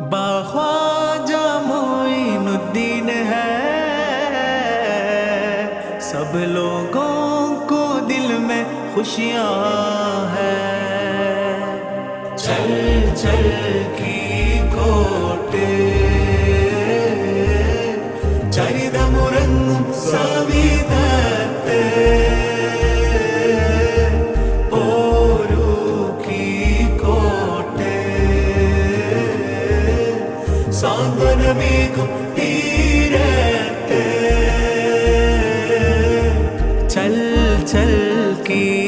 बाख्वाजा मोइनुद्दीन है सब लोगों को दिल में खुशियाँ है। चल चल की സാന്ത്വനമേകും തീരത്ത്. ചൽ ചൽ കീ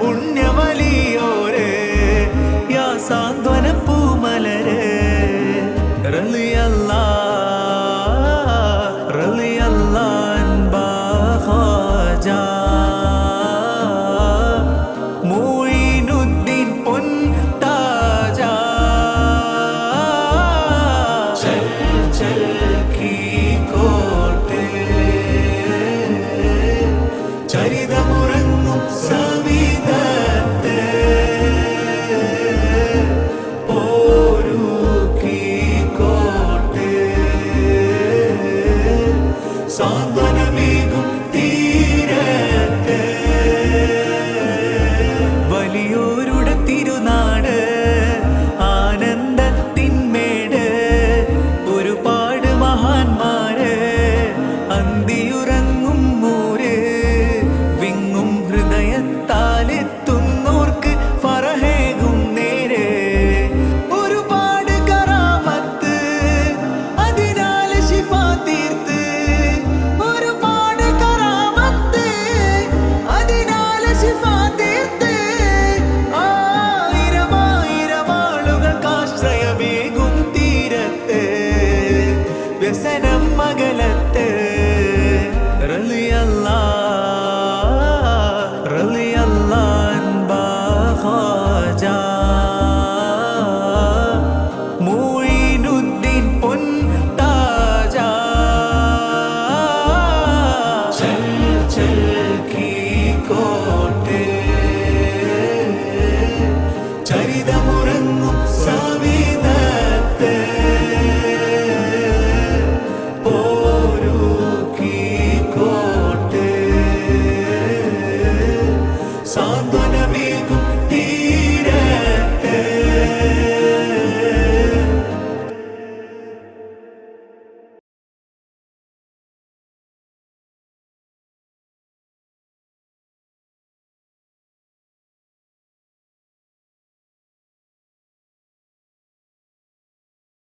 പുണ്യമലിയോരേ യാ സാന്ത സാന്ത്വനമേകും തീരത്തെ. വലിയോരുടെ തിരുനാൾ Turkey.